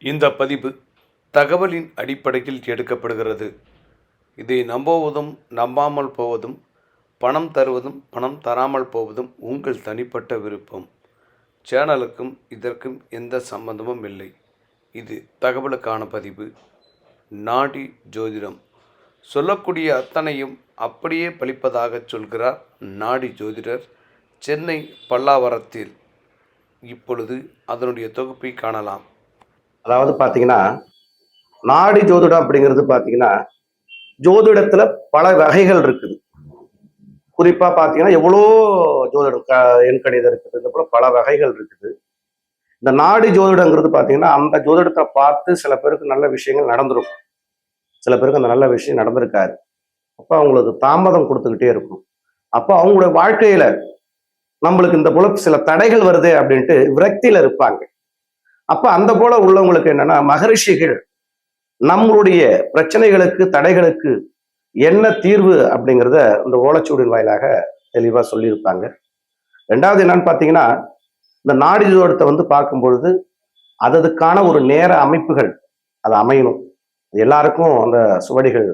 இந்த பதிவு தகவலின் அடிப்படையில் எடுக்கப்படுகிறது. இதை நம்புவதும் நம்பாமல் போவதும் பணம் தருவதும் பணம் தராமல் போவதும் உங்கள் தனிப்பட்ட விருப்பம். சேனலுக்கும் இதற்கும் எந்த சம்பந்தமும் இல்லை. இது தகவலுக்கான பதிவு. நாடி ஜோதிடம். சொல்லக்கூடிய அத்தனையும் அப்படியே பழிப்பதாக சொல்கிறார் நாடி ஜோதிடர் சென்னை பல்லாவரத்தில். இப்பொழுது அதனுடைய தொகுப்பை காணலாம். அதாவது பார்த்தீங்கன்னா நாடி ஜோதிடம் அப்படிங்கிறது பார்த்தீங்கன்னா ஜோதிடத்துல பல வகைகள் இருக்குது. குறிப்பா பார்த்தீங்கன்னா எவ்வளோ ஜோதிடம் க எண் கணிதம் இருக்குது இந்த போல பல வகைகள் இருக்குது. இந்த நாடி ஜோதிடங்கிறது பார்த்தீங்கன்னா அந்த ஜோதிடத்தை பார்த்து சில பேருக்கு நல்ல விஷயங்கள் நடந்திருக்கும். சில பேருக்கு அந்த நல்ல விஷயம் நடந்திருக்காரு அப்போ அவங்களுக்கு தாமதம் கொடுத்துக்கிட்டே இருக்கும் அப்போ அவங்களுடைய வாழ்க்கையில நம்மளுக்கு இந்த போல சில தடைகள் வருது அப்படின்ட்டு விரக்தியில இருப்பாங்க. அப்ப அந்த போல உள்ளவங்களுக்கு என்னன்னா மகரிஷிகள் நம்மளுடைய பிரச்சனைகளுக்கு தடைகளுக்கு என்ன தீர்வு அப்படிங்கிறத இந்த ஓலைச்சுவடின் வாயிலாக தெளிவாக சொல்லியிருப்பாங்க. ரெண்டாவது என்னன்னு பார்த்தீங்கன்னா இந்த நாடிதோடத்தை வந்து பார்க்கும் பொழுது அததுக்கான ஒரு நேர அமைப்புகள் அது அமையணும். எல்லாருக்கும் அந்த சுவடிகள்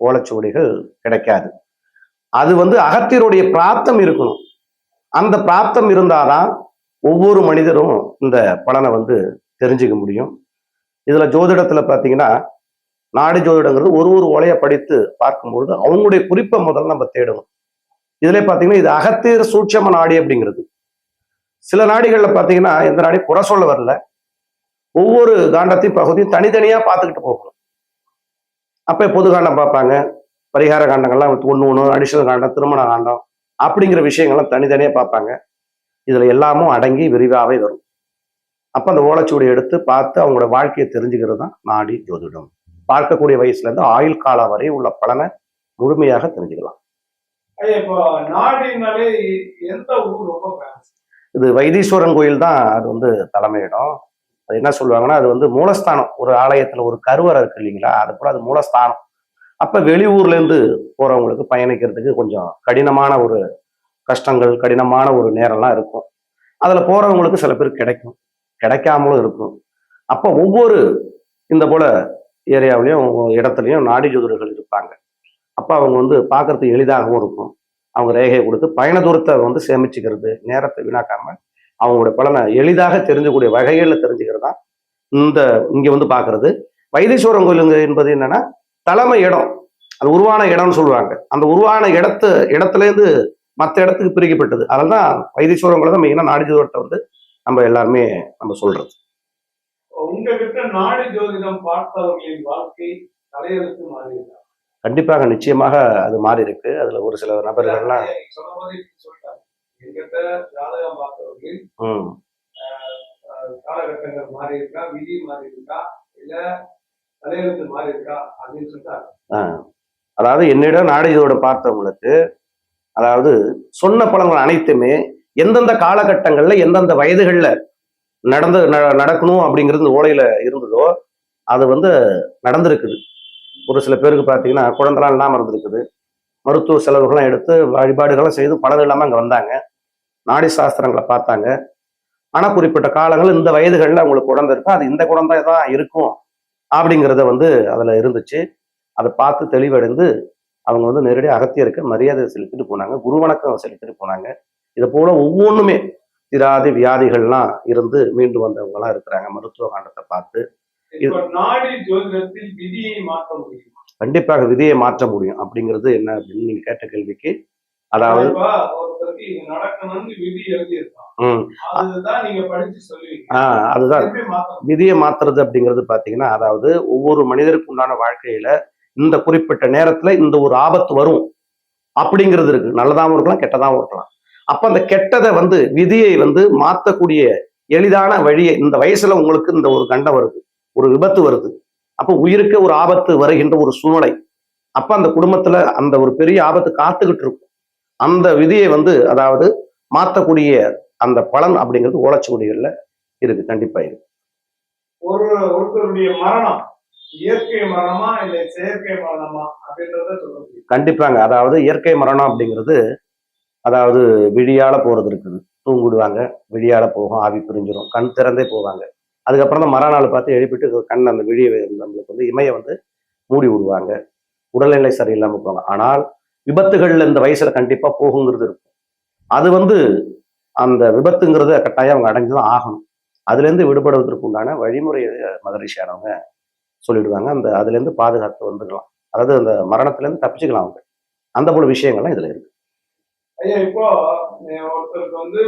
ஓலைச்சுவடிகள் கிடைக்காது. அது வந்து அகத்தியருடைய பிராப்தம் இருக்கணும். அந்த பிராப்தம் இருந்தாதான் ஒவ்வொரு மனிதரும் இந்த பலனை வந்து தெரிஞ்சுக்க முடியும். இதுல ஜோதிடத்துல பாத்தீங்கன்னா நாடி ஜோதிடங்கிறது ஒரு ஒரு ஓலையை படித்து பார்க்கும்பொழுது அவங்களுடைய குறிப்பை முதல்ல நம்ம தேடணும். இதுல பாத்தீங்கன்னா இது அகத்தீர் சூட்சம நாடி அப்படிங்கிறது. சில நாடிகள்ல பாத்தீங்கன்னா எந்த நாடி குறை சொல்ல வரல. ஒவ்வொரு காண்டத்தையும் பகுதியும் தனித்தனியா பார்த்துக்கிட்டு போகணும். அப்ப பொது காண்டம் பார்ப்பாங்க. பரிகார காண்டங்கள்லாம் ஒன்று ஒன்று அடிஷனல் காண்டம் திருமண காண்டம் அப்படிங்கிற விஷயங்கள்லாம் தனித்தனியா பார்ப்பாங்க. இதுல எல்லாமும் அடங்கி விரிவாகவே வரும். அப்ப அந்த ஓலைச்சுவடி எடுத்து பார்த்து அவங்களோட வாழ்க்கையை தெரிஞ்சுக்கிறது தான் நாடி ஜோதிடம். பார்க்கக்கூடிய வயசுல இருந்து ஆயுள் காலம் வரை உள்ள பலனை முழுமையாக தெரிஞ்சுக்கலாம். இது வைத்தீஸ்வரன் கோயில் தான் அது வந்து தலைமையிடம். அது என்ன சொல்லுவாங்கன்னா அது வந்து மூலஸ்தானம். ஒரு ஆலயத்துல ஒரு கருவறை இருக்கு இல்லைங்களா அது போல அது மூலஸ்தானம். அப்ப வெளியூர்ல இருந்து போறவங்களுக்கு பயணிக்கிறதுக்கு கொஞ்சம் கடினமான ஒரு கஷ்டங்கள் கடினமான ஒரு நேரம்லாம் இருக்கும். அதுல போறவங்களுக்கு சில பேர் கிடைக்கும். கிடைக்காமலும் இருக்கும். அப்போ ஒவ்வொரு இந்த போல ஏரியாவிலையும் இடத்துலையும் நாடி ஜோதிடர்கள் இருப்பாங்க. அப்போ அவங்க வந்து பார்க்கறதுக்கு எளிதாகவும் இருக்கும். அவங்க ரேகையை கொடுத்து பயண தூரத்தை வந்து சேமிச்சுக்கிறது நேரத்தை வீணாக்காம அவங்களுடைய பலனை எளிதாக தெரிஞ்சக்கூடிய வகைகளில் தெரிஞ்சுக்கிறது தான் இந்த இங்கே வந்து பார்க்கறது வைத்தீஸ்வரன் கோயிலுங்க என்பது என்னன்னா தலைமை இடம். அது உருவான இடம்னு சொல்லுவாங்க. அந்த உருவான இடத்து இடத்துலேருந்து மற்ற இடத்துக்கு பிரிக்கப்பட்டது. அதனால தான் வைத்தீஸ்வரங்களை தான் மெயினாக நாடி ஜோதிடத்தை வந்து நம்ம எல்லாருமே நம்ம சொல்றது. உங்ககிட்ட நாடி ஜோதிடம் பார்த்தவர்களின் வாழ்க்கை தலையெழுத்து மாறி இருக்கா? கண்டிப்பாக நிச்சயமாக அது மாறி இருக்கு அதுல ஒரு சில நபர்கள்லாம் எங்கிட்ட ஜாதகம் பார்த்தவர்கள் காலகட்டங்கள் மாறி இருக்கா விதி மாறி இருக்கா இல்ல தலையெழுத்து மாறி இருக்கா அப்படின்னு சொல்லிட்டாங்க. அதாவது என்னிடம் நாடி ஜோதிடம் பார்த்தவங்களுக்கு அதாவது சொன்ன பலன்கள் அனைத்துமே எந்தெந்த காலகட்டங்கள்ல எந்தெந்த வயதுகள்ல நடந்து ந- நடக்கணும் அப்படிங்கிறது இந்த ஓலையில இருந்ததோ அது வந்து நடந்திருக்குது. ஒரு சில பேருக்கு பார்த்தீங்கன்னா குழந்தைலாம் இல்லாமல் இருந்திருக்குது. மருத்துவ செலவுகள்லாம் எடுத்து வழிபாடுகள்லாம் செய்து பலன் இல்லாமல் அங்கே வந்தாங்க. நாடி சாஸ்திரங்களை பார்த்தாங்க. ஆனால் குறிப்பிட்ட காலங்கள் இந்த வயதுகளில் அவங்களுக்கு குழந்தை இருக்கும் அது இந்த குழந்தை தான் இருக்கும் அப்படிங்கிறத வந்து அதில் இருந்துச்சு. அதை பார்த்து தெளிவடைந்து அவங்க வந்து நேரடியாக அகத்தியருக்கு மரியாதை செலுத்திட்டு போனாங்க. குரு வணக்கம் செலுத்திட்டு போனாங்க. இது போல ஒவ்வொன்றுமே திராதி வியாதிகள்லாம் இருந்து மீண்டு வந்தவங்கலாம் இருக்கிறாங்க. மருத்துவ காண்டத்தை பார்த்து. கண்டிப்பாக விதியை மாற்ற முடியும். அப்படிங்கிறது என்ன அப்படின்னு நீங்க கேட்ட கேள்விக்கு அதாவது அதுதான்? விதியை மாத்துறது அப்படிங்கிறது பாத்தீங்கன்னா அதாவது ஒவ்வொரு மனிதருக்கு உண்டான வாழ்க்கையில இந்த குறிப்பிட்ட நேரத்துல இந்த ஒரு ஆபத்து வரும். அப்படிங்கிறது இருக்கு. நல்லதாகவும் இருக்கலாம் கெட்டதாகவும் இருக்கலாம். அப்ப அந்த கெட்டதை வந்து விதியை வந்து மாத்தக்கூடிய எளிதான வழியை இந்த வயசுல உங்களுக்கு இந்த ஒரு கண்டம் வருது ஒரு விபத்து வருது. அப்ப உயிருக்கு ஒரு ஆபத்து வருகின்ற ஒரு சூழ்நிலை. அப்ப அந்த குடும்பத்துல அந்த ஒரு பெரிய ஆபத்து காத்துக்கிட்டு இருக்கும். அந்த விதியை வந்து அதாவது மாத்தக்கூடிய அந்த பலன் அப்படிங்கிறது ஓலைச்சுவடிகள்ல இருக்கு கண்டிப்பா இருக்கு. ஒரு ஒருத்தருடைய மரணம் இயற்கை மரணமா இல்ல செயற்கை மரணமா அப்படின்றத சொல்ல கண்டிப்பாங்க. அதாவது இயற்கை மரணம் அப்படிங்கிறது அதாவது விழியால போறது இருக்குது. தூங்கிடுவாங்க விழியால போகும் ஆவி பிரிஞ்சிடும் கண் திறந்தே போவாங்க. அதுக்கப்புறம் தான் மறுநாள் பார்த்து எழுப்பிட்டு கண் அந்த விழியை நம்மளுக்கு வந்து இமையை வந்து மூடி விடுவாங்க. உடல்நிலை சரியில்லாமல் போவாங்க. ஆனால் விபத்துகள் இந்த வயசுல கண்டிப்பா போகுங்கிறது இருக்கும். அது வந்து அந்த விபத்துங்கிறது கட்டாயம் அவங்க அடைஞ்சுதான் ஆகணும். அதுலேருந்து விடுபடுவதற்கு உண்டான வழிமுறையை மகரிஷியானவங்க சொல்லிடுவாங்க. அந்த அதுலேருந்து பாதுகாத்து வந்துக்கலாம். அதாவது அந்த மரணத்துலேருந்து தப்பிச்சுக்கலாம் அவங்க. அந்த போல விஷயங்கள்லாம் இதில் இருக்குது ஐயா இப்போ ஒருத்தருக்கு வந்து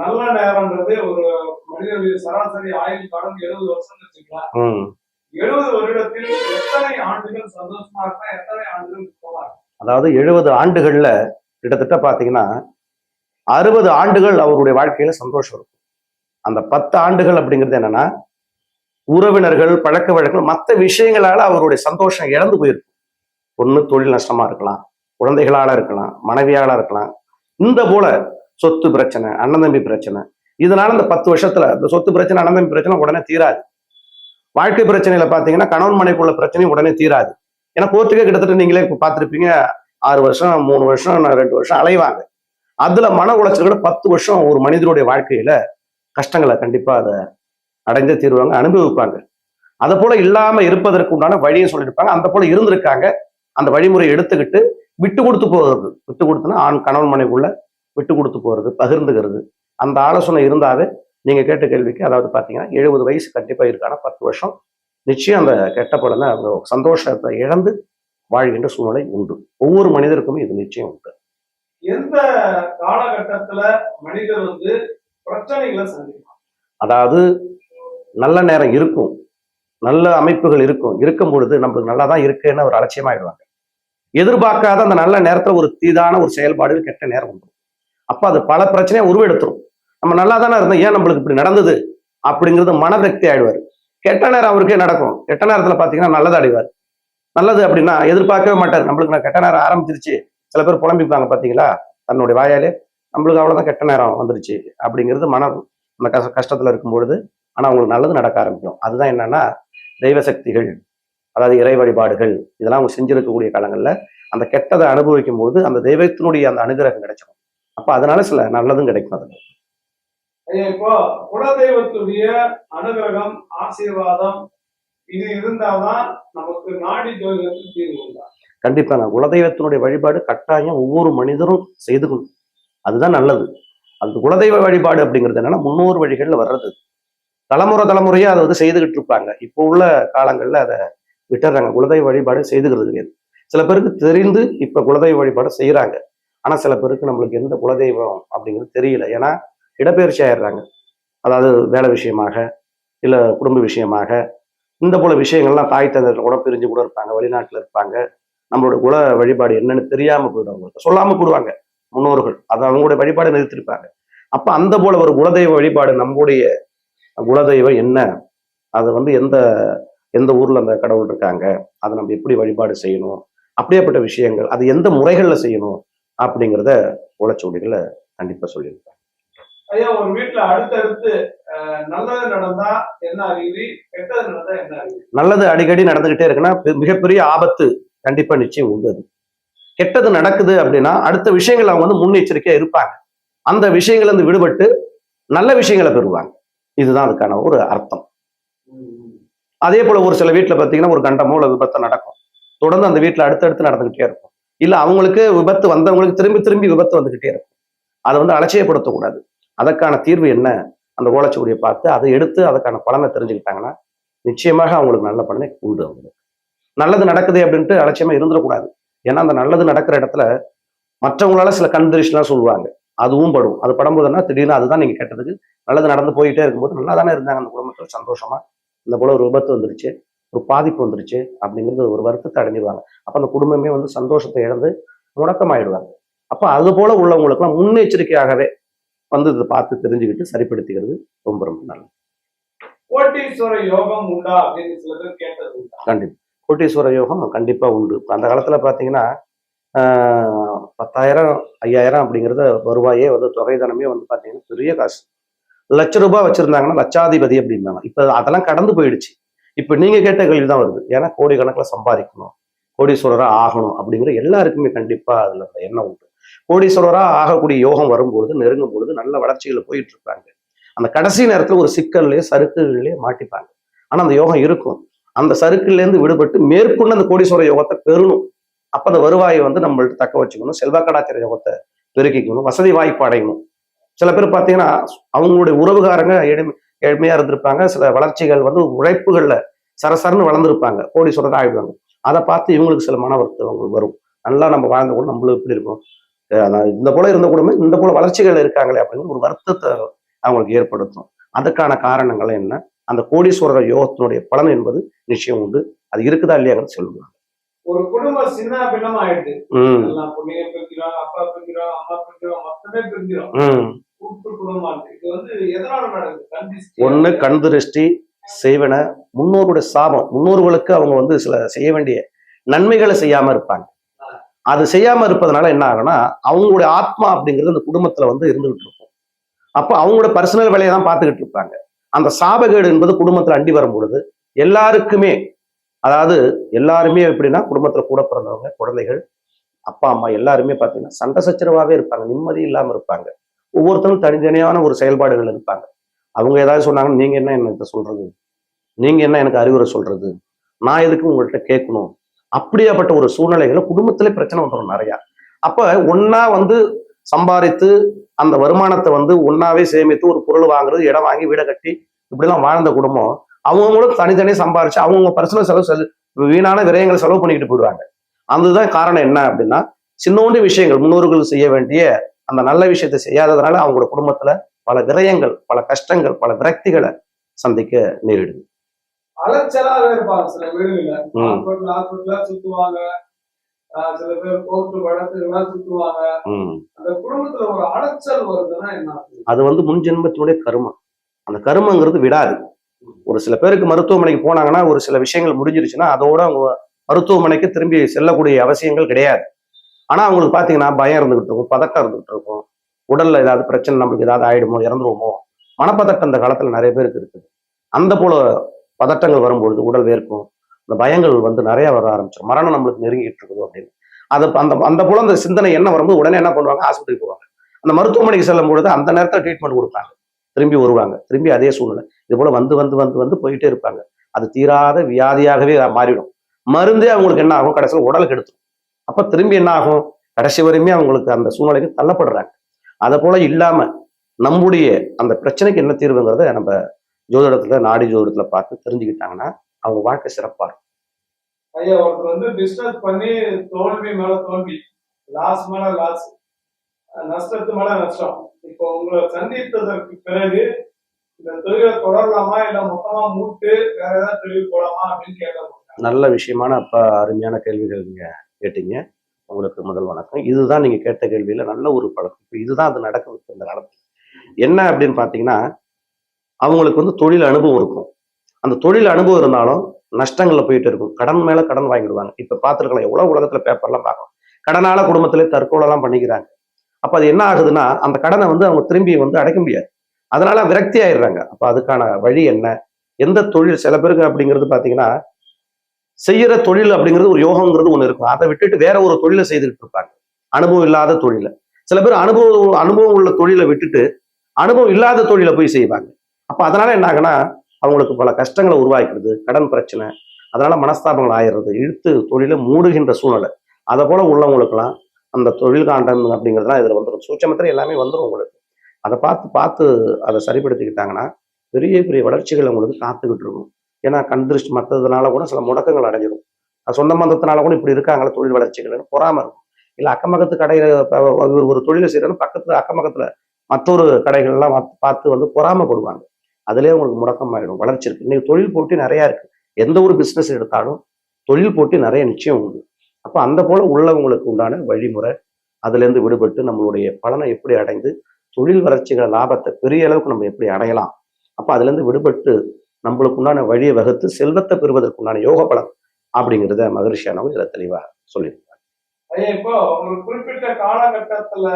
நல்ல நேரம்ன்றது ஒரு மனிதனுடைய சராசரி ஆயுள் காலம் எழுபது வருஷம் வச்சுக்கலாம். எழுபது வருடத்தில் எத்தனை ஆண்டுகள் சந்தோஷமா இருக்கா எத்தனை ஆண்டுகள் இருக்கா? அதாவது எழுபது ஆண்டுகள்ல கிட்டத்தட்ட பாத்தீங்கன்னா அறுபது ஆண்டுகள் அவருடைய வாழ்க்கையில சந்தோஷம் இருக்கும். அந்த பத்து ஆண்டுகள் அப்படிங்கிறது என்னன்னா உறவினர்கள் பழக்க வழக்கங்கள் மற்ற விஷயங்களால அவருடைய சந்தோஷம் இழந்து போயிருக்கும். ஒண்ணு தொழில் நஷ்டமா இருக்கலாம் குழந்தைகளால இருக்கலாம் மனைவியால இருக்கலாம். இந்த போல சொத்து பிரச்சனை அண்ணன் தம்பி பிரச்சனை இதனால இந்த பத்து வருஷத்துல இந்த சொத்து பிரச்சனை அண்ணன் தம்பி பிரச்சனை உடனே தீராது. வாழ்க்கை பிரச்சனையில பாத்தீங்கன்னா கணவன் மனைக்குள்ள பிரச்சனையும் உடனே தீராது. ஏன்னா கோர்ட்டுக்கே கிட்டத்தட்ட நீங்களே இப்போ பார்த்துருப்பீங்க ஆறு வருஷம் மூணு வருஷம் ரெண்டு வருஷம் அலைவாங்க. அதுல மன உளைச்சல்கள் பத்து வருஷம் ஒரு மனிதனுடைய வாழ்க்கையில கஷ்டங்களை கண்டிப்பா அதை அடைஞ்சே தீருவாங்க அனுபவிப்பாங்க. அதை போல இல்லாம இருப்பதற்கு உண்டான வழியை சொல்லியிருப்பாங்க அந்த போல இருந்திருக்காங்க அந்த வழிமுறையை எடுத்துக்கிட்டு விட்டு கொடுத்து போகிறது விட்டு கொடுத்துனா ஆண் கணவன் மனைக்குள்ள விட்டு கொடுத்து போறது பகிர்ந்துக்கிறது. அந்த ஆலோசனை இருந்தாவே நீங்க கேட்ட கேள்விக்கு அதாவது பாத்தீங்கன்னா எழுபது வயசு கண்டிப்பா இருக்கான பத்து வருஷம் நிச்சயம் அந்த கெட்ட பலனை அந்த சந்தோஷத்தை இழந்து வாழ்கின்ற சூழ்நிலை உண்டு. ஒவ்வொரு மனிதருக்குமே இது நிச்சயம் உண்டு. எந்த காலகட்டத்துல மனிதர் வந்து பிரச்சனைகளை சந்திப்பான் அதாவது நல்ல நேரம் இருக்கும். நல்ல அமைப்புகள் இருக்கும். இருக்கும் பொழுது நம்மளுக்கு நல்லா தான் இருக்குன்னு ஒரு அலட்சியமாயிடுவாங்க. எதிர்பார்க்காத அந்த நல்ல நேரத்தில் ஒரு தீதான ஒரு செயல்பாடு கெட்ட நேரம் வந்துடும் அப்போ அது பல பிரச்சனையை உருவெடுத்துரும். நம்ம நல்லா தானே இருந்தோம் ஏன் நம்மளுக்கு இப்படி நடந்தது? அப்படிங்கிறது மனவிரக்தி ஆயிடுவார். கெட்ட நேரம் அவருக்கே நடக்கும். கெட்ட நேரத்தில் பார்த்தீங்கன்னா நல்லது அடைவார் நல்லது அப்படின்னா எதிர்பார்க்கவே மாட்டார். நம்மளுக்கு நான் கெட்ட நேரம் ஆரம்பிச்சிருச்சு. சில பேர் புலம்பிப்பாங்க பார்த்தீங்களா தன்னுடைய வாயாலே நம்மளுக்கு அவ்வளோதான் கெட்ட நேரம் வந்துருச்சு அப்படிங்கிறது மனம் அந்த கஷ்ட கஷ்டத்தில் இருக்கும் பொழுது அவங்களுக்கு நல்லது நடக்க ஆரம்பிக்கும். அதுதான் என்னன்னா தெய்வ சக்திகள் அதாவது இறை வழிபாடுகள் இதெல்லாம் அவங்க செஞ்சிருக்கக்கூடிய காலங்கள்ல அந்த கெட்டதை அனுபவிக்கும் போது அந்த தெய்வத்தினுடைய அந்த அனுகிரகம் கிடைச்சிடும் அப்ப அதனால சில நல்லதும் கிடைக்கும் அதுல. இப்போ குலதெய்வத்துடைய அனுகிரகம் ஆசீர்வாதம் இது இருந்தாதான் நமக்கு நாடி ஜோதிடத்தில் தீர்வு கண்டிப்பா நான் குலதெய்வத்தினுடைய வழிபாடு கட்டாயம் ஒவ்வொரு மனிதரும் செய்துக்கணும். அதுதான் நல்லது. அது குலதெய்வ வழிபாடு அப்படிங்கிறது என்னன்னா முன்னோர் வழிகள்ல வர்றது. தலைமுறை தலைமுறையா அதை வந்து செய்துகிட்டு இருப்பாங்க. இப்போ உள்ள காலங்கள்ல அதை விட்டுறாங்க. குலதெய்வ வழிபாடு செய்துக்கிறது கிடையாது. சில பேருக்கு தெரிந்து இப்ப குலதெய்வ வழிபாடு செய்யறாங்க ஆனா சில பேருக்கு நம்மளுக்கு எந்த குலதெய்வம் அப்படிங்கிறது தெரியல. ஏன்னா இடப்பெயர்ச்சி ஆயிடுறாங்க. அதாவது வேலை விஷயமாக இல்ல குடும்ப விஷயமாக இந்த போல விஷயங்கள்லாம் தாய் தந்தையர்கள் கூட பிரிஞ்சு கூட இருப்பாங்க. வெளிநாட்டுல இருப்பாங்க. நம்மளோட குல வழிபாடு என்னன்னு தெரியாம போயிடும் அவங்களுக்கு சொல்லாம போடுவாங்க முன்னோர்கள். அதை அவங்களுடைய வழிபாடு நிறுத்திருப்பாங்க. அப்ப அந்த போல ஒரு குலதெய்வ வழிபாடு நம்முடைய குலதெய்வம் என்ன? அது வந்து எந்த எந்த ஊர்ல அந்த கடவுள் இருக்காங்க அதை நம்ம எப்படி வழிபாடு செய்யணும் அப்படியேப்பட்ட விஷயங்கள் அது எந்த முறைகள்ல செய்யணும் அப்படிங்கிறத ஓலைச்சுவடிகளை கண்டிப்பா சொல்லியிருப்பாங்க. ஐயா ஒரு வீட்டுல அடுத்தடுத்து நல்லது நடந்தா என்ன அறிகுறி கெட்டது நடந்தா என்ன அறிகுறி? நல்லது அடிக்கடி நடந்துகிட்டே இருக்குன்னா மிகப்பெரிய ஆபத்து கண்டிப்பா நிச்சயம் உண்டு அது. கெட்டது நடக்குது அப்படின்னா அடுத்த விஷயங்கள் அவங்க வந்து முன்னெச்சரிக்கையா இருப்பாங்க. அந்த விஷயங்கள்ல இருந்து விடுபட்டு நல்ல விஷயங்களை பெறுவாங்க. இதுதான் அதுக்கான ஒரு அர்த்தம். அதே போல ஒரு சில வீட்டுல பார்த்தீங்கன்னா ஒரு கண்டமோ இல்ல விபத்து நடக்கும். தொடர்ந்து அந்த வீட்டுல அடுத்தடுத்து நடந்துகிட்டே இருக்கும். இல்ல அவங்களுக்கு விபத்து வந்தவங்களுக்கு திரும்பி திரும்பி விபத்து வந்துகிட்டே இருக்கும். அதை வந்து அலட்சியப்படுத்தக்கூடாது. அதற்கான தீர்வு என்ன? அந்த ஓலைச்சுவடியை பார்த்து அதை எடுத்து அதுக்கான பலனை தெரிஞ்சுக்கிட்டாங்கன்னா நிச்சயமாக அவங்களுக்கு நல்ல பலனை உண்டு அவங்களுக்கு. நல்லது நடக்குது அப்படின்ட்டு அலட்சியமா இருந்துடக்கூடாது. ஏன்னா அந்த நல்லது நடக்கிற இடத்துல மற்றவங்களால சில கண் சொல்லுவாங்க. அதுவும் படும். அது படும்போதுன்னா திடீர்னு அதுதான் நீங்க கேட்டதுக்கு நல்லது நடந்து போயிட்டே இருக்கும்போது நல்லா தானே இருந்தாங்க அந்த குடும்பத்துல. சந்தோஷமா இந்த போல ஒரு விபத்து வந்துருச்சு ஒரு பாதிப்பு வந்துருச்சு அப்படிங்கிறது ஒரு வருத்தத்தை அடைஞ்சிருவாங்க. அப்ப அந்த குடும்பமே வந்து சந்தோஷத்தை இழந்து முடக்கமாயிடுவாங்க. அப்ப அது போல உள்ளவங்களுக்குலாம் முன்னெச்சரிக்கையாகவே வந்து இதை பார்த்து தெரிஞ்சுக்கிட்டு சரிப்படுத்திக்கிறது ரொம்ப ரொம்ப நல்லது. கோட்டீஸ்வர யோகம் உண்டா அப்படின்னு சில பேர் கேட்டது கண்டிப்பா. கோட்டீஸ்வர யோகம் கண்டிப்பா உண்டு. அந்த காலத்துல பாத்தீங்கன்னா பத்தாயிரம் ஐயாயிரம் அப்படிங்கிறத வருவாயே வந்து தொகை தனமே வந்து பாத்தீங்கன்னா பெரிய காசு. லட்ச ரூபாய் வச்சிருந்தாங்கன்னா லட்சாதிபதி அப்படின்னாங்க இப்ப அதெல்லாம் கடந்து போயிடுச்சு. இப்ப நீங்க கேட்ட கேள்வி தான் வருது. ஏன்னா கோடி கணக்குல சம்பாதிக்கணும். கோடீஸ்வரரா ஆகணும் அப்படிங்கிற எல்லாருக்குமே கண்டிப்பா அதுல எண்ணம் உண்டு. கோடீஸ்வரரா ஆகக்கூடிய யோகம் வரும்பொழுது நெருங்கும் பொழுது நல்ல வளர்ச்சிகளை போயிட்டு இருப்பாங்க. அந்த கடைசி நேரத்துல ஒரு சிக்கல்லையே சறுக்குகள்லயே மாட்டிப்பாங்க. ஆனா அந்த யோகம் இருக்கும். அந்த சறுக்குல இருந்து விடுபட்டு மேற்கொண்டு அந்த கோடீஸ்வர யோகத்தை பெறணும். அப்ப அந்த வருவாயை வந்து நம்மள்ட்ட தக்க வச்சுக்கணும். செல்வாக்கடாச்சார யோகத்தை பெருக்கிக்கணும். வசதி வாய்ப்பு அடையணும். சில பேர் பார்த்தீங்கன்னா அவங்களுடைய உறவுகாரங்க எளிமை எளிமையா இருந்திருப்பாங்க. சில வளர்ச்சிகள் வந்து உழைப்புகள்ல சரசரன்னு வளர்ந்துருப்பாங்க. கோடீஸ்வரர் ஆயிடுவாங்க அதை பார்த்து இவங்களுக்கு சில மன வருத்தம் வரும். நல்லா நம்ம வாழ்ந்த கூட நம்மளும் எப்படி இருக்கும்? இந்த போல இருந்த கூடமே இந்த போல வளர்ச்சிகள் இருக்காங்களே அப்படின்னு ஒரு வருத்தத்தை அவங்களுக்கு ஏற்படுத்தும். அதுக்கான காரணங்கள் என்ன? அந்த கோடீஸ்வரர் யோகத்தினுடைய பலன் என்பது நிச்சயம் உண்டு. அது இருக்குதா இல்லையாங்கிறது சொல்லுவாங்க ஒரு குடும்பம் சின்ன பின்னமா ஆயிடுது எல்லாம் பிள்ளைங்க பிரிக்கிறோம் அப்பா பிரிக்கிறோம் அம்மா பிரிக்கிறோம் மொத்தமே பிரிக்கிறோம். கூட்டு குடும்பமா இருக்கு. இது வந்து எதனால நடக்குது? ஒண்ணு கண் திருஷ்டி செய்வன முன்னோருடைய சாபம். முன்னோர்களுக்கு அவங்க வந்து சில செய்ய வேண்டிய நன்மைகளை செய்யாம இருப்பாங்க. அது செய்யாம இருப்பதனால என்ன ஆகும்னா அவங்களுடைய ஆத்மா அப்படிங்கிறது அந்த குடும்பத்துல வந்து இருந்துகிட்டு இருக்கும். அப்போ அவங்களோட பர்சனல் வேலையை தான் பார்த்துக்கிட்டு இருப்பாங்க. அந்த சாபகேடு என்பது குடும்பத்துல அண்டி வரும் பொழுது எல்லாருக்குமே அதாவது எல்லாருமே எப்படின்னா குடும்பத்தில் கூட பிறந்தவங்க குழந்தைகள் அப்பா அம்மா எல்லாருமே பார்த்தீங்கன்னா சண்டை சச்சரவாகவே இருப்பாங்க நிம்மதி இல்லாமல் இருப்பாங்க. ஒவ்வொருத்தரும் தனித்தனியான ஒரு செயல்பாடுகள் இருப்பாங்க அவங்க ஏதாவது சொன்னாங்கன்னா நீங்கள் என்ன எனக்கு சொல்றது? நீங்கள் என்ன எனக்கு அறிவுரை சொல்கிறது நான் எதுக்கு உங்கள்கிட்ட கேட்கணும்? அப்படியாப்பட்ட ஒரு சூழ்நிலைகளை குடும்பத்திலே பிரச்சனை வந்துடும் நிறையா. அப்போ ஒன்றா வந்து சம்பாதித்து அந்த வருமானத்தை வந்து ஒன்றாவே சேமித்து ஒரு பொருள் வாங்குறது இடம் வாங்கி வீடை கட்டி இப்படிலாம் வாழ்ந்த குடும்பம் அவங்களும் தனித்தனி சம்பாரிச்சு அவங்கவுங்க பர்சனல் செலவு செலவு வீணான விரயங்களை செலவு பண்ணிக்கிட்டு போயிடுவாங்க. அதுதான் காரணம் என்ன அப்படின்னா சின்னோண்டு விஷயங்கள் முன்னோர்கள் செய்ய வேண்டிய அந்த நல்ல விஷயத்தை செய்யாததுனால அவங்களோட குடும்பத்துல பல விரயங்கள் பல கஷ்டங்கள் பல விரக்திகளை சந்திக்க நேரிடுது. அலைச்சலாவே இருப்பாங்க சில வீடுகள்ல ம். ஹாஸ்பிட்டல் ஹாஸ்பிட்டலா சுத்துவாங்க. ஆஹ் சில பேர் கோர்ட்டு வழக்குகள்லாம் சுத்துவாங்க. ம். அந்த குடும்பத்துல ஒரு அலைச்சல் வருதுன்னா என்ன ஆகுது? அது வந்து முன் ஜென்மத்தினுடைய கருமம். அந்த கருமங்கிறது விடாது. ஒரு சில பேருக்கு மருத்துவமனைக்கு போனாங்கன்னா ஒரு சில விஷயங்கள் முடிஞ்சிருச்சுன்னா அதோட அவங்க மருத்துவமனைக்கு திரும்பி செல்லக்கூடிய அவசியங்கள் கிடையாது. ஆனா அவங்களுக்கு பாத்தீங்கன்னா பயம் இருந்துகிட்டு இருக்கும் பதட்டம் இருந்துகிட்டு இருக்கும். உடல்ல ஏதாவது பிரச்சனை நம்மளுக்கு ஏதாவது ஆயிடுமோ இறந்துருவோமோ மனப்பதட்டம் இந்த காலத்துல நிறைய பேருக்கு இருக்குது. அந்த போல பதட்டங்கள் வரும்பொழுது உடல் வேர்க்கும் இந்த பயங்கள் வந்து நிறைய வர ஆரம்பிச்சிடும் மரணம் நம்மளுக்கு நெருங்கிட்டு இருக்குது அப்படின்னு. அது அந்த அந்த போல அந்த சிந்தனை என்ன வரும்போது உடனே என்ன பண்ணுவாங்க? ஆஸ்பத்திரிக்கு போவாங்க. அந்த மருத்துவமனைக்கு செல்லும் பொழுது அந்த நேரத்தில் ட்ரீட்மெண்ட் கொடுப்பாங்க. திரும்பி வருவாங்க. திரும்பி அதே சூழ்நிலை. இது போல வந்து வந்து வந்து வந்து போயிட்டே இருப்பாங்க. அது தீராத வியாதியாகவே மாறிடும். மருந்தே அவங்களுக்கு என்ன ஆகும்? கடைசியில் உடல் கெடுத்துரும் அப்ப திரும்பி என்ன ஆகும்? கடைசி வரையுமே அவங்களுக்கு அந்த சூழ்நிலைக்கு தள்ளப்படுறாங்க. அதை போல இல்லாம நம்முடைய அந்த பிரச்சனைக்கு என்ன தீர்வுங்கிறத நம்ம ஜோதிடத்துல நாடி ஜோதிடத்துல பார்த்து தெரிஞ்சுக்கிட்டாங்கன்னா அவங்க வாழ்க்கை சிறப்பா இருக்கும். ஐயா ஒருத்தர் வந்து பிசினஸ் பண்ணி தோல்வி மேல தோல்வி. லாஸ் மேல லாஸ் நஷ்டத்து மேல நஷ்டம். இப்போ உங்களை சந்தித்ததற்கு பிறகு இந்த தொழிலை தொடரலாமா? இல்ல மொத்தமா மூட்டு வேற ஏதாவது தொழில் போடலாமா அப்படின்னு கேட்க நல்ல விஷயமான அப்ப அருமையான கேள்விகள் நீங்க கேட்டீங்க. உங்களுக்கு முதல் வணக்கம். இதுதான் நீங்க கேட்ட கேள்வியில நல்ல ஒரு பழக்கம். இப்போ இதுதான் அது நடக்க இந்த காலத்தில் என்ன அப்படின்னு பாத்தீங்கன்னா அவங்களுக்கு வந்து தொழில் அனுபவம் இருக்கும். அந்த தொழில் அனுபவம் இருந்தாலும் நஷ்டங்கள்ல போயிட்டு இருக்கும். கடன் மேல கடன் வாங்கிடுவாங்க. இப்ப பார்த்துருக்கலாம் எவ்வளவு உலகத்துல பேப்பர்லாம் பார்க்கலாம். கடனால குடும்பத்திலே தற்கொலை எல்லாம் பண்ணிக்கிறாங்க. அப்போ அது என்ன ஆகுதுன்னா அந்த கடனை வந்து அவங்க திரும்பி வந்து அடைக்க முடியாது. அதனால விரக்தி ஆயிடுறாங்க. அப்போ அதுக்கான வழி என்ன? எந்த தொழில்? சில பேருக்கு அப்படிங்கிறது பார்த்தீங்கன்னா செய்யற தொழில் அப்படிங்கிறது ஒரு யோகங்கிறது ஒன்று இருக்கும். அதை விட்டுட்டு வேற ஒரு தொழிலை செய்துக்கிட்டு இருப்பாங்க. அனுபவம் இல்லாத தொழிலை. சில பேர் அனுபவம் அனுபவம் உள்ள தொழிலை விட்டுட்டு அனுபவம் இல்லாத தொழிலை போய் செய்வாங்க. அப்போ அதனால என்ன ஆகுனா அவங்களுக்கு பல கஷ்டங்களை உருவாக்கிறது கடன் பிரச்சனை அதனால மனஸ்தாபங்கள் ஆயிடுறது இழுத்து தொழிலை மூடுகின்ற சூழ்நிலை. அதை போல உள்ளவங்களுக்கெல்லாம் அந்த தொழில் காண்டம் அப்படிங்கிறதுலாம் இதில் வந்துடும் சூட்சமத்தில் எல்லாமே வந்துடும் உங்களுக்கு. அதை பார்த்து பார்த்து அதை சரிப்படுத்திக்கிட்டாங்கன்னா பெரிய பெரிய வளர்ச்சிகள் உங்களுக்கு காத்துக்கிட்டு இருக்கும். ஏன்னா கண்திருஷ்டி மற்றதுனால கூட சில முடக்கங்கள் அடைஞ்சிடும் சொந்த மந்தத்தினால கூட இப்படி இருக்காங்களா தொழில் வளர்ச்சிகள் பொறாமல் இருக்கும். இல்லை அக்கம் பக்கத்து ஒரு ஒரு தொழிலை செய்யறோம்னா பக்கத்தில் அக்கம் மற்றொரு கடைகள்லாம் பார்த்து- பார்த்து வந்து பொறாமப்படுவாங்க. அதுலேயே உங்களுக்கு முடக்கமாயிடும். வளர்ச்சி இருக்குது இன்னைக்கு தொழில் போட்டி நிறையா இருக்குது எந்த ஒரு பிஸ்னஸ் எடுத்தாலும் தொழில் போட்டி நிறைய நிச்சயம் உண்டு. அப்போ அந்த போல உள்ளவங்களுக்கு உண்டான வழிமுறை அதுலேருந்து விடுபட்டு நம்மளுடைய பலனை எப்படி அடைந்து தொழில் வளர்ச்சிகளை லாபத்தை பெரிய அளவுக்கு நம்ம எப்படி அடையலாம் அப்போ அதுலேருந்து விடுபட்டு நம்மளுக்கு உண்டான வழியை வகுத்து செல்வத்தை பெறுவதற்கு உண்டான யோக பலன் அப்படிங்கிறத மகரிஷியானவங்க இதில் தெளிவாக சொல்லியிருக்காங்க ஐயா இப்போ ஒரு குறிப்பிட்ட காலகட்டத்துல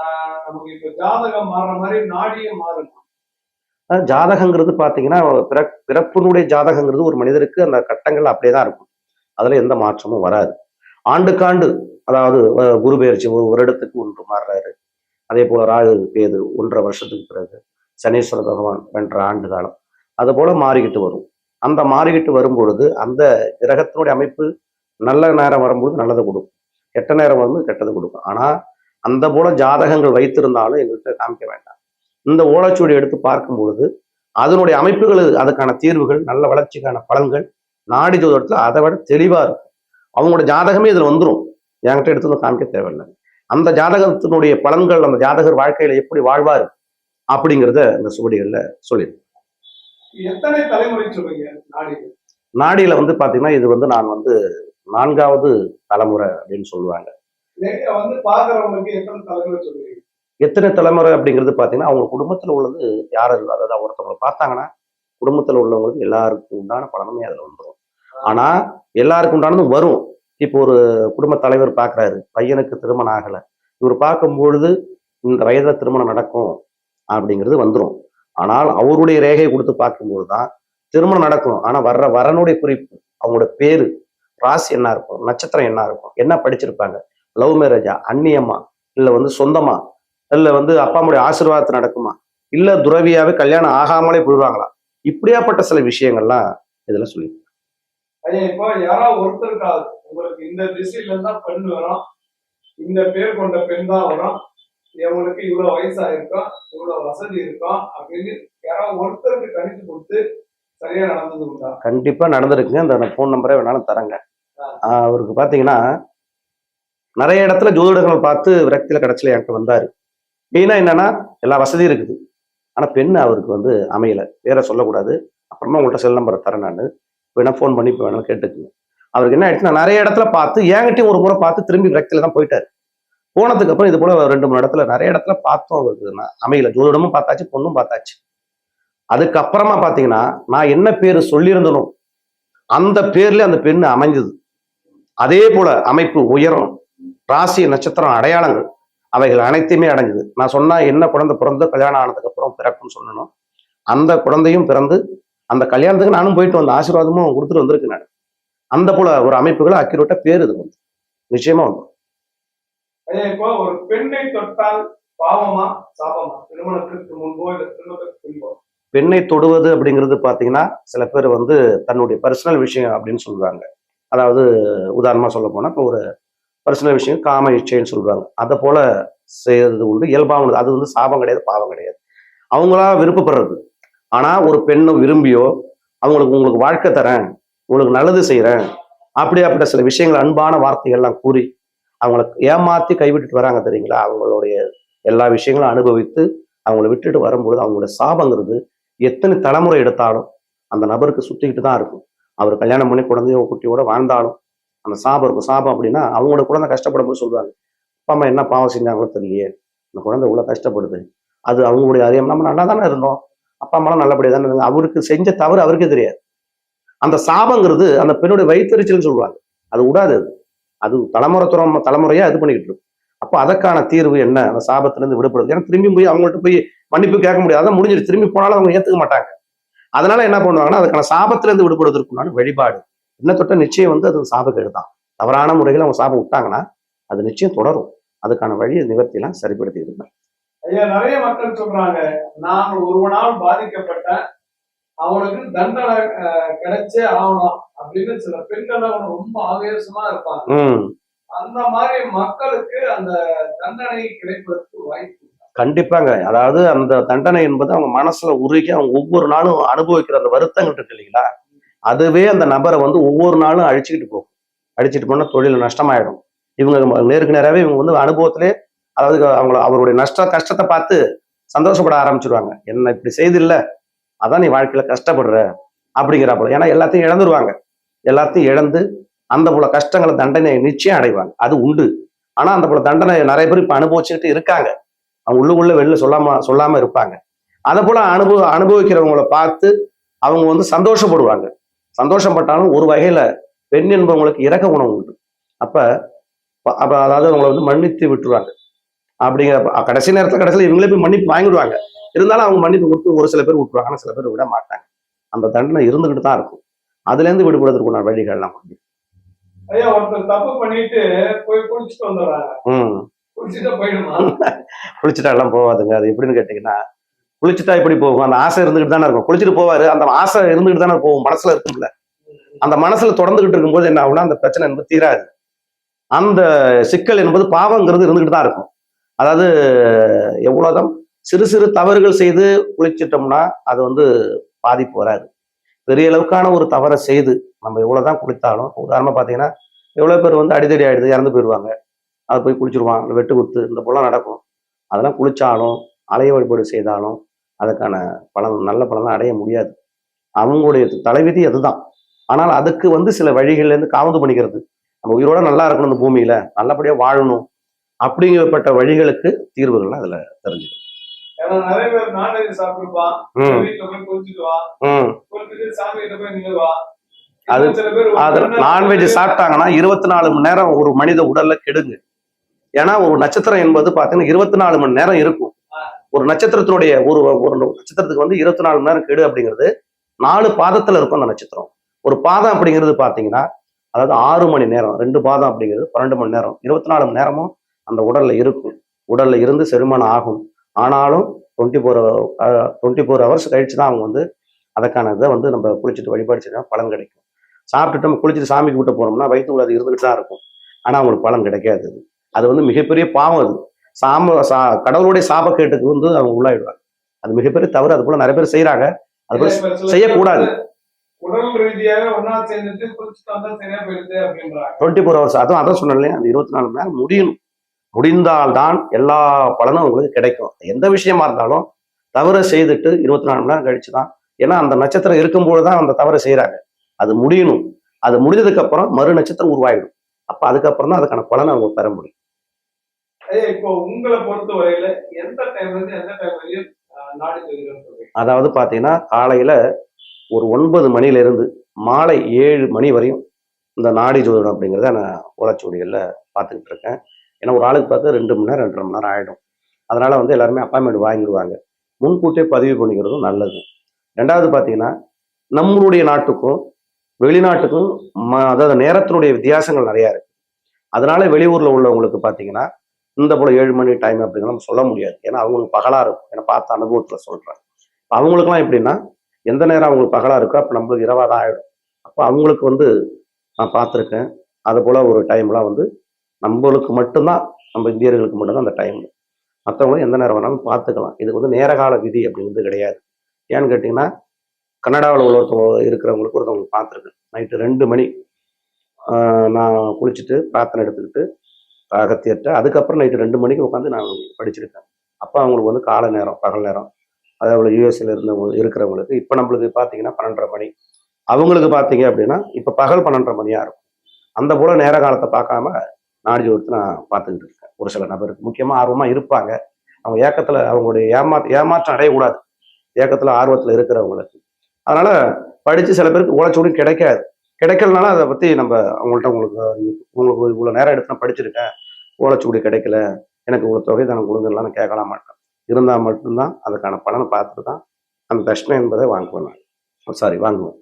ஆஹ் நமக்கு இப்ப ஜாதகம் மாறுற மாதிரி நாடியும் மாறும். ஆனா, ஜாதகங்கிறது பார்த்தீங்கன்னா பிறப் பிறப்பினுடைய ஜாதகங்கிறது ஒரு மனிதருக்கு அந்த கட்டங்கள் அப்படியே தான் இருக்கும். அதில் எந்த மாற்றமும் வராது. ஆண்டுக்காண்டு அதாவது குரு பெயர்ச்சி ஒரு வருடத்துக்கு ஒன்று மாறுறாரு. அதே போல ராகு கேது ஒன்றரை வருஷத்துக்கு பிறகு சனீஸ்வர பகவான் வென்ற ஆண்டு காலம். அது போல மாறிக்கிட்டு வரும். அந்த மாறிக்கிட்டு வரும்பொழுது அந்த கிரகத்தினுடைய அமைப்பு நல்ல நேரம் வரும்போது நல்லதை கொடுக்கும். கெட்ட நேரம் வரும்போது கெட்டது கொடுக்கும். ஆனா அந்த போல ஜாதகங்கள் வைத்திருந்தாலும் எங்கள்கிட்ட காமிக்க வேண்டாம். இந்த ஓலைச்சுவடி எடுத்து பார்க்கும் பொழுது அதனுடைய அமைப்புகள் அதுக்கான தீர்வுகள் நல்ல வளர்ச்சிக்கான பலன்கள் நாடி ஜோதத்தில் அதை விட தெளிவா இருக்கும். அவங்களோட ஜாதகமே இதுல வந்துடும் என்கிட்ட எடுத்து வந்து காமிக்க தேவையில்லை. அந்த ஜாதகத்தினுடைய பலன்கள் அந்த ஜாதகர் வாழ்க்கையில எப்படி வாழ்வார் அப்படிங்கிறத இந்த சுவடிகள்ல சொல்லியிருக்கேன் எத்தனை தலைமுறை சொல்றீங்க நாடி நாடியில வந்து பாத்தீங்கன்னா இது வந்து நான் வந்து நான்காவது தலைமுறை அப்படின்னு சொல்லுவாங்க. எத்தனை தலைமுறை சொல்றீங்க? எத்தனை தலைமுறை அப்படிங்கிறது பார்த்தீங்கன்னா அவங்க குடும்பத்தில் உள்ளது யார் அதாவது ஒருத்தவங்களை பார்த்தாங்கன்னா குடும்பத்தில் உள்ளவங்களுக்கு எல்லாருக்கும் உண்டான பலனுமே அதில் வந்துடும் ஆனால் எல்லாருக்கும் உண்டானதும் வரும். இப்போ ஒரு குடும்ப தலைவர் பார்க்குறாரு பையனுக்கு திருமணம் ஆகலை. இவர் பார்க்கும்பொழுது இந்த வயதில் திருமணம் நடக்கும் அப்படிங்கிறது வந்துடும் ஆனால் அவருடைய ரேகையை கொடுத்து பார்க்கும்போது தான் திருமணம் நடக்கும். ஆனால் வர்ற வரனுடைய குறிப்பு அவங்களோட பேர் ராசி என்ன இருக்கும் நட்சத்திரம் என்ன இருக்கும் என்ன படிச்சிருப்பாங்க? லவ் மேரேஜா அந்நியமா இல்லை வந்து சொந்தமா இல்லை வந்து அப்பா அம்முடைய ஆசீர்வாதத்தை நடக்குமா? இல்லை துறவியாவே கல்யாணம் ஆகாமலே போயிடுவாங்களா? இப்படியாப்பட்ட சில விஷயங்கள்லாம் இதில் சொல்லி ஐயா இப்போ யாராவது ஒருத்தருக்காவது உங்களுக்கு இந்த திசையில இருந்தா பெண் வரும் இந்த பேர் கொண்ட பெண் தான் வரும் இவங்களுக்கு இவ்வளவு வயசாயிருக்கும் இவ்வளவு வசதி இருக்கும் அப்படின்னு யாராவது ஒருத்தருக்கு கணித்து கொடுத்து சரியா நடந்தது உண்டா கண்டிப்பா நடந்திருக்குங்க. அந்த ஃபோன் நம்பரே வேணாலும் தரேங்க. அவருக்கு பாத்தீங்கன்னா நிறைய இடத்துல ஜோதிடங்கள் பார்த்து விரக்தியில கடைசியில எனக்கு வந்தாரு. மெயினா என்னன்னா எல்லா வசதியும் இருக்குது. ஆனா பெண் அவருக்கு வந்து அமையல. வேற சொல்லக்கூடாது. அப்புறமா உங்கள்கிட்ட செல் நம்பரை தரேன் நான். வேணா ஃபோன் பண்ணி இப்போ வேணாலும் கேட்டுக்குங்க. அவருக்கு என்ன ஆயிடுச்சுன்னா நிறைய இடத்துல பார்த்து என்கிட்டயும் ஒரு முறை பார்த்து திரும்பி விரக்தியில தான் போயிட்டாரு. போனதுக்கு அப்புறம் இது போல ரெண்டு மூணு இடத்துல நிறைய இடத்துல பார்த்தோம். அவருக்கு நான் அமையல. ஜோதிடமும் பார்த்தாச்சு பொண்ணும் பார்த்தாச்சு. அதுக்கப்புறமா பார்த்தீங்கன்னா நான் என்ன பேர் சொல்லியிருந்தனோ அந்த பேர்ல அந்த பெண் அமைஞ்சது. அதே போல அமைப்பு உயரம் ராசி நட்சத்திரம் அடையாளங்கள் அவைகள் அனைத்தையுமே அடைஞ்சது. நான் சொன்னா என்ன குழந்தை பிறந்து கல்யாணம் ஆனதுக்கு அப்புறம் பிறக்கும்னு சொல்லணும் அந்த குழந்தையும் பிறந்து அந்த கல்யாணத்துக்கு நானும் போயிட்டு வந்த ஆசீர்வாதமும் கொடுத்துட்டு வந்திருக்கு நான். அந்த போல ஒரு அமைப்புகள் அக்யூரேட்டா பேர் இது வந்து. நிச்சயமா வந்து. இப்போ ஒரு பெண்ணை தொட்டால் பாவமா சாபமா? திருமணத்திற்கு முன்போ இல்ல திருமணத்திற்கு பெண்ணை தொடுவது அப்படிங்கிறது பார்த்தீங்கன்னா சில பேர் வந்து தன்னுடைய பர்சனல் விஷயம் அப்படின்னு சொல்லுவாங்க அதாவது உதாரணமாக சொல்ல போனால் இப்போ ஒரு பர்சனல் விஷயம் காம இச்சைன்னு சொல்லுவாங்க அதை போல செய்யறது உண்டு இயல்பானது அது வந்து சாபம் கிடையாது பாவம் கிடையாது. அவங்களா விருப்பப்படுறது. ஆனால் ஒரு பெண்ணை விரும்பியோ அவங்களுக்கு உங்களுக்கு வாழ்க்கை தரேன் உங்களுக்கு நல்லது செய்கிறேன் அப்படியாப்பட்ட சில விஷயங்கள் அன்பான வார்த்தைகள்லாம் கூறி அவங்கள ஏமாற்றி கைவிட்டுட்டு வராங்க தெரியுங்களா? அவங்களுடைய எல்லா விஷயங்களும் அனுபவித்து அவங்கள விட்டுட்டு வரும்பொழுது அவங்களோட சாபங்கிறது எத்தனை தலைமுறை எடுத்தாலும் அந்த நபருக்கு சுத்திக்கிட்டு தான் இருக்கும். அவர் கல்யாணம் பண்ணி குழந்தையோ குட்டியோட வாழ்ந்தாலும் அந்த சாபம் இருக்கும். சாபம் அப்படின்னா அவங்களோட குழந்தை கஷ்டப்படும் போது சொல்லுவாங்க. அப்பா அம்மா என்ன பாவம் செஞ்சாங்களோ தெரியலையே. அந்த குழந்தை இவ்வளோ கஷ்டப்படுது. அது அவங்களுடைய அறியாமல் நம்ம நல்லா தானே இருந்தோம். அப்பா அம்மாலாம் நல்லபடியாக தானே அவருக்கு செஞ்ச தவறு அவருக்கே தெரியாது. அந்த சாபங்கிறது அந்த பெண்ணுடைய வயிற்றுச்சல்னு சொல்லுவாங்க. அது விடாது அது. அது தலைமுறை துறம் தலைமுறையா இது பண்ணிக்கிட்டு இருக்கும். அப்போ அதற்கான தீர்வு என்ன? அந்த சாபத்திலேருந்து விடுபடுறது ஏன்னா திரும்பி போய் அவங்கள்ட்ட போய் மன்னிப்பு கேட்க முடியாது. அதான் முடிஞ்சிட்டு திரும்பி போனாலும் அவங்க ஏத்துக்க மாட்டாங்க. அதனால என்ன பண்ணுவாங்கன்னா அதுக்கான சாபத்திலேருந்து விடுபடுவதற்குண்டான வழிபாடு. என்ன தொட்ட நிச்சயம் வந்து அது சாபக்கேடு தான். தவறான முறையில் அவங்க சாபம் விட்டாங்கன்னா அது நிச்சயம் தொடரும். அதுக்கான வழியை நிவர்த்தியெல்லாம் சரிப்படுத்தி இருந்தேன் ஐயா நிறைய மக்கள் சொல்றாங்க நான் ஒருவனால் பாதிக்கப்பட்டேன் அவனுக்கு தண்டனை கிடைச்சே ஆகணும் அப்படின்னு சில பெண்கள் அவங்க ரொம்ப ஆவேசமா இருப்பாங்க. அந்த மாதிரி மக்களுக்கு அந்த தண்டனை கிடைப்பதற்கு வாய்ப்பு? கண்டிப்பாங்க. அதாவது அந்த தண்டனை என்பது அவங்க மனசுல உருகி அவங்க ஒவ்வொரு நாளும் அனுபவிக்கிற அந்த வருத்தங்கள் இருக்கு இல்லைங்களா? அதுவே அந்த நபரை வந்து ஒவ்வொரு நாளும் அழிச்சுக்கிட்டு போகும். அழிச்சிட்டு போனா தொழில் நஷ்டமாயிடும். இவங்க நேருக்கு நேராகவே இவங்க வந்து அனுபவத்திலே அதாவது அவங்கள அவருடைய நஷ்ட கஷ்டத்தை பார்த்து சந்தோஷப்பட ஆரம்பிச்சிருவாங்க. என்ன இப்படி செய்தில்ல? அதான் நீ வாழ்க்கையில கஷ்டப்படுற. அப்படிங்கிற போல ஏன்னா எல்லாத்தையும் இழந்துருவாங்க. எல்லாத்தையும் இழந்து அந்த போல கஷ்டங்களை தண்டனை நிச்சயம் அடைவாங்க. அது உண்டு. ஆனா அந்த போல தண்டனை நிறைய பேர் இப்ப அனுபவிச்சுக்கிட்டு இருக்காங்க. அவங்க உள்ளுக்குள்ள வெளில சொல்லாம சொல்லாம இருப்பாங்க. அதை போல அனுபவ அனுபவிக்கிறவங்கள பார்த்து அவங்க வந்து சந்தோஷப்படுவாங்க. சந்தோஷப்பட்டாலும் ஒரு வகையில பெண் என்பவங்களுக்கு இறக்க குணம் உண்டு. அப்ப அப்ப அதாவது அவங்களை வந்து மன்னித்து விட்டுருவாங்க. அப்படிங்கிற அப்ப கடைசி நேரத்துல கடைசியில் இவங்களே போய் மன்னிப்பு வாங்கிடுவாங்க. இருந்தாலும் அவங்க மன்னிப்பு கொடுத்து ஒரு சில பேர் விட்டுருவாங்க. சில பேர் விட மாட்டாங்க. அந்த தண்டனை இருந்துகிட்டு தான் இருக்கும். அதுல இருந்து விடுபடுறதுக்குள்ள வழிகள்லாம் உண்டு. ஐயா ஒருத்தர் தப்பு பண்ணிட்டு போய் குளிச்சுட்டு வந்துடுறாங்க குளிச்சுட்டு போயிடுமா? குளிச்சுட்டா எல்லாம் போகாதுங்க. அது எப்படின்னு கேட்டீங்கன்னா குளிச்சுட்டா எப்படி போகும். அந்த ஆசை இருந்துகிட்டு தானே இருக்கும். குளிச்சுட்டு போவாரு. அந்த ஆசை இருந்துகிட்டு தானே போகும். மனசுல இருக்கும்ல. அந்த மனசுல தொடர்ந்துகிட்டு இருக்கும்போது என்ன ஆகும்னா அந்த பிரச்சனை என்பது தீராது. அந்த சிக்கல் என்பது பாவங்கிறது இருந்துகிட்டு தான் இருக்கும். அதாவது எவ்வளோதான் சிறு சிறு தவறுகள் செய்து குளிச்சிட்டோம்னா அது வந்து பாதிப்பு வராது. பெரிய அளவுக்கான ஒரு தவறை செய்து நம்ம எவ்வளோதான் குளித்தாலும் உதாரணமாக பார்த்தீங்கன்னா எவ்வளோ பேர் வந்து அடிதடி ஆகிடுது இறந்து போயிடுவாங்க. அதை போய் குளிச்சிருவான் வெட்டு குத்து இந்த போலாம் நடக்கும். அதெல்லாம் குளித்தாலும் அலைய வழிபாடு செய்தாலும் அதுக்கான பலன் நல்ல பலன்லாம் அடைய முடியாது. அவங்களுடைய தலைவிதி அதுதான். ஆனால் அதுக்கு வந்து சில வழிகள்லேருந்து காவந்து பண்ணிக்கிறது. நம்ம உயிரோட நல்லா இருக்கணும் இந்த பூமியில. நல்லபடியாக வாழணும். அப்படிங்கப்பட்ட வழிகளுக்கு தீர்வுகள் அதுல தெரிஞ்சு ஏன்னா நிறைய பேர் நான்வெஜ் சாப்பிட்டுருப்பான் வீட்டுல போய் அது- அது நான்வெஜ் சாப்பிட்டாங்கன்னா இருபத்தி நாலு மணி நேரம் ஒரு மனித உடல்ல கெடுங்க. ஏன்னா ஒரு நட்சத்திரம் என்பது பாத்தீங்கன்னா இருபத்தி நாலு மணி நேரம் இருக்கும். ஒரு நட்சத்திரத்தினுடைய ஒரு ஒரு நட்சத்திரத்துக்கு வந்து இருபத்தி நாலு மணி நேரம் கெடு அப்படிங்கிறது நாலு பாதத்துல இருக்கும் அந்த நட்சத்திரம். ஒரு பாதம் அப்படிங்கிறது பாத்தீங்கன்னா அதாவது ஆறு மணி நேரம் ரெண்டு பாதம் அப்படிங்கிறது பன்னெண்டு மணி நேரம் இருபத்தி நாலு மணி நேரமும் அந்த உடல்ல இருக்கும். உடல்ல இருந்து செரிமானம் ஆகும். ஆனாலும் twenty four twenty four hours கழிச்சு தான் அவங்க வந்து அதுக்கான இதை வந்து நம்ம குளிச்சுட்டு வழிபாடு செஞ்சா பலன் கிடைக்கும். சாப்பிட்டுட்டு நம்ம குளிச்சுட்டு சாமி கூட்ட போனோம்னா வயிற்றுக்குள்ள அது இருந்துகிட்டு தான் இருக்கும். ஆனா அவங்களுக்கு பலன் கிடைக்காது அது. அது வந்து மிகப்பெரிய பாவம் அது. சாம சா கடவுளுடைய சாபக்கேட்டுக்கு வந்து அவங்க உள்ளாயிடுவாங்க. அது மிகப்பெரிய தவறு. அது போல நிறைய பேர் செய்யறாங்க அது போல செய்யக்கூடாது. பேர் உடல் ரீதியாக ஒன்னா சேர்ந்துட்டு குளிச்சுட்டு வந்தா சரியா போயிடுது அப்படின்றாங்க. டுவெண்ட்டி ஃபோர் ஹவர்ஸ் அதுவும் அதான் சொன்னேன் அந்த இருபத்தி நாலு மணி நேரம் முடியணும். முடிந்தால்தான் எல்லா பலனும் உங்களுக்கு கிடைக்கும். எந்த விஷயமா இருந்தாலும் தவறை செய்துட்டு இருபத்தி நாலு மணி நேரம் கழிச்சு தான் ஏன்னா அந்த நட்சத்திரம் இருக்கும்போது தான் அந்த தவறை செய்றாங்க. அது முடியணும். அது முடிஞ்சதுக்கு அப்புறம் மறு நட்சத்திரம் உருவாயிடும். அப்ப அதுக்கப்புறம் தான் அதுக்கான பலனை அவங்க பெற முடியும். ஐயா இப்போ உங்களை பொறுத்த வரையில எந்த டைம்ல இருந்து எந்த டைம் வரையும் ஆஹ், நாடி ஜோதிடம் சொல்றீங்க? அதாவது பார்த்தீங்கன்னா காலையில ஒரு ஒன்பது மணில இருந்து மாலை ஏழு மணி வரையும் இந்த நாடி ஜோதிடம் அப்படிங்கிறத நான் ஓலைச்சுவடிகளில் பார்த்துக்கிட்டு இருக்கேன். ஏன்னா ஒரு ஆளுக்கு பார்த்து ரெண்டு மணி நேரம் ரெண்டரை மணி நேரம் ஆகிடும் அதனால் வந்து எல்லாருமே அப்பாயின்மெண்ட் வாங்கிடுவாங்க. முன்கூட்டியே பதிவு பண்ணிக்கிறதும் நல்லது. ரெண்டாவது பார்த்தீங்கன்னா நம்மளுடைய நாட்டுக்கும் வெளிநாட்டுக்கும் ம அதாவது நேரத்தினுடைய வித்தியாசங்கள் நிறையா இருக்குது அதனால வெளியூரில் உள்ளவங்களுக்கு பார்த்தீங்கன்னா இந்த போல் ஏழு மணி டைம் அப்படிங்கிற நம்ம சொல்ல முடியாது. ஏன்னா அவங்களுக்கு பகலாக இருக்கும். ஏன்னா பார்த்த அனுபவத்தில் சொல்கிறேன் அவங்களுக்குலாம் எப்படின்னா எந்த நேரம் அவங்களுக்கு பகலாக இருக்கோ அப்போ நம்மளுக்கு இரவாக தான் ஆகிடும் அப்போ அவங்களுக்கு வந்து நான் பார்த்துருக்கேன். அது போல் ஒரு டைம்லாம் வந்து நம்மளுக்கு மட்டும்தான் நம்ம இந்தியர்களுக்கு மட்டும்தான் அந்த டைம் மற்றவங்களும் எந்த நேரம் வேணாலும் பார்த்துக்கலாம். இது வந்து நேரகால விதி அப்படிங்கிறது கிடையாது. ஏன்னு கேட்டிங்கன்னா கனடாவில் உள்ள ஒருத்தவங்க இருக்கிறவங்களுக்கு ஒருத்தவங்களுக்கு பார்த்துருக்கேன். நைட்டு ரெண்டு மணி நான் குளிச்சுட்டு பிரார்த்தனை எடுத்துக்கிட்டு அகத்தியர்கிட்ட அதுக்கப்புறம் நைட்டு ரெண்டு மணிக்கு உட்காந்து நான் படிச்சிருக்கேன். அப்போ அவங்களுக்கு வந்து காலை நேரம் பகல் நேரம். அதாவது யூஎஸ்ல இருந்தவங்க இருக்கிறவங்களுக்கு இப்போ நம்மளுக்கு பார்த்தீங்கன்னா பன்னெண்டரை மணி. அவங்களுக்கு பார்த்தீங்க அப்படின்னா இப்போ பகல் பன்னெண்டரை மணியாக இருக்கும். அந்த போல நேர காலத்தை பார்க்காம நாடி ஒருத்தர் நான் பார்த்துக்கிட்டு இருக்கேன். ஒரு சில நபருக்கு முக்கியமாக ஆர்வமாக இருப்பாங்க. அவங்க ஏக்கத்தில் அவங்களுடைய ஏமா ஏமாற்றம் அடையக்கூடாது. ஏக்கத்தில் ஆர்வத்தில் இருக்கிறவங்களுக்கு. அதனால படித்து சில பேருக்கு ஓலைச்சூடி கிடைக்காது. கிடைக்கலனால அதை பற்றி நம்ம அவங்கள்ட்ட உங்களுக்கு உங்களுக்கு இவ்வளோ நேரம் எடுத்து நான் படிச்சிருக்கேன். ஓலைச்சூடி கிடைக்கல. எனக்கு இவ்வளோ தொகை தானே கொடுங்கலாம் நான் கேட்கலாம் மாட்டேன். இருந்தால் மட்டும்தான் அதுக்கான பலனை பார்த்துட்டு தான் அந்த தட்சிணை என்பதை வாங்குவேன் நான். சாரி வாங்குவேன்.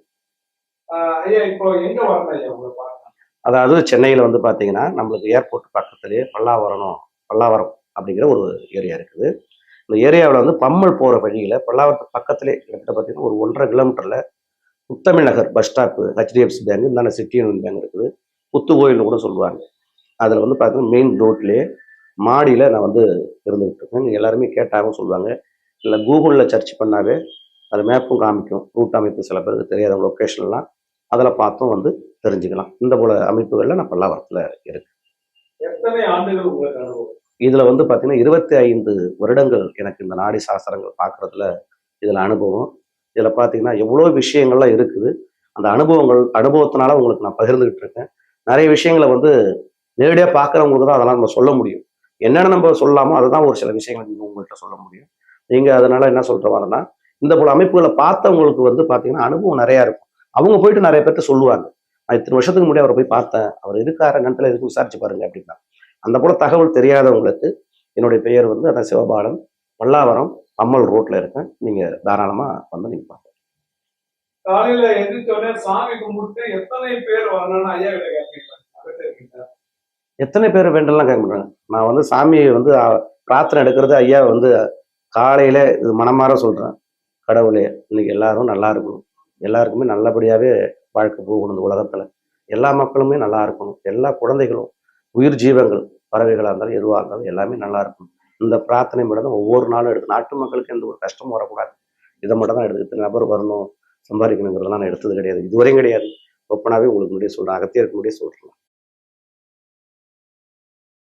ஐயா இப்போ எங்கே வரணும் ஐயா உங்களை அதாவது சென்னையில் வந்து பார்த்தீங்கன்னா நம்மளுக்கு ஏர்போர்ட் பக்கத்துலேயே பல்லாவரம் பல்லாவரம் அப்படிங்கிற ஒரு ஏரியா இருக்குது. இந்த ஏரியாவில் வந்து பம்மல் போகிற வழியில் பல்லாவரத்து பக்கத்துலேயே கிட்டத்தட்ட பார்த்தீங்கன்னா ஒரு ஒன்றரை கிலோமீட்டரில் Muthamizh Nagar bus stop HDFC Bank இந்தாண்ட சிட்டி யூனியன் பேங்க் இருக்குது. புத்துக்கோயில்னு கூட சொல்லுவாங்க. அதில் வந்து பார்த்தீங்கன்னா மெயின் ரோட்லேயே மாடியில் நான் வந்து இருந்துகிட்டு இருக்கேன். நீங்கள் எல்லாருமே கேட்டாகவும் சொல்லுவாங்க. இல்லை கூகுளில் சர்ச் பண்ணாவே அது மேப்பும் காமிக்கும். ரூட் அமைப்பு சில பேருக்கு தெரியாத லொக்கேஷன்லாம் அதில் பார்த்தும் வந்து தெரிஞ்சுக்கலாம். இந்த போல அமைப்புகளில் நான் பல்லாவரத்தில் இருக்கேன் எத்தனை ஆண்டுகள் உங்களுக்கு அனுபவம்? இதில் வந்து பார்த்தீங்கன்னா இருபத்தி ஐந்து வருடங்கள் எனக்கு இந்த நாடி சாஸ்திரங்கள் பார்க்குறதுல இதில் அனுபவம். இதில் பார்த்தீங்கன்னா எவ்வளோ விஷயங்கள்லாம் இருக்குது. அந்த அனுபவங்கள் அனுபவத்தினால உங்களுக்கு நான் பகிர்ந்துகிட்டு இருக்கேன். நிறைய விஷயங்களை வந்து நேரடியாக பார்க்குறவங்களுக்கு தான் அதெல்லாம் நம்ம சொல்ல முடியும். என்னென்ன நம்ம சொல்லலாமோ அதுதான் ஒரு சில விஷயங்கள் நீங்கள் உங்கள்கிட்ட சொல்ல முடியும். நீங்கள் அதனால என்ன சொல்கிற வரேன்னா இந்த போல அமைப்புகளை பார்த்தவங்களுக்கு வந்து பார்த்தீங்கன்னா அனுபவம் நிறையா இருக்கும். அவங்க போயிட்டு நிறைய பேர்ட்ட சொல்லுவாங்க. நான் இத்தனை வருஷத்துக்கு முன்னாடி அவரை போய் பார்த்தேன். அவர் இருக்காரு நேரத்தில் எதுக்கு விசாரிச்சு பாருங்க அப்படின்னா. அந்த போல தகவல் தெரியாதவங்களுக்கு என்னுடைய பெயர் வந்து அதான் சிவபாலன் பல்லாவரம் அம்மல் ரோட்ல இருக்கேன். நீங்க தாராளமா வந்து நீங்க பார்க்கலாம் காலையில சாமி கும்பிட்டு எத்தனை பேர் வரணும்னு ஐயா கிட்ட கேட்பீங்களா. எத்தனை பேர் வேண்டெல்லாம் கேட்க மாட்டாங்க. நான் வந்து சாமியை வந்து பிரார்த்தனை எடுக்கிறது ஐயா வந்து காலையில இது மனமாற சொல்றேன். கடவுளே இன்னைக்கு எல்லாரும் நல்லா இருக்கணும். எல்லாருக்குமே நல்லபடியாகவே வாழ்க்கை போகணும் இந்த உலகத்தில். எல்லா மக்களுமே நல்லா இருக்கணும். எல்லா குழந்தைகளும் உயிர் ஜீவங்கள் பறவைகளாக இருந்தாலும் எதுவாக இருந்தாலும் எல்லாமே நல்லா இருக்கணும். இந்த பிரார்த்தனை மட்டும் தான் ஒவ்வொரு நாளும் எடுத்து நாட்டு மக்களுக்கு எந்த ஒரு கஷ்டமும் வரக்கூடாது. இதை மட்டும் தான் எடுத்து நபர் வரணும் சம்பாதிக்கணுங்கிறதெல்லாம் நான் எடுத்தது கிடையாது. இதுவரையும் கிடையாது. ஒப்பனாவே உங்களுக்கு முன்னாடியே சொல்கிறேன் அகத்தியருக்கு முன்னாடியே சொல்கிறேன்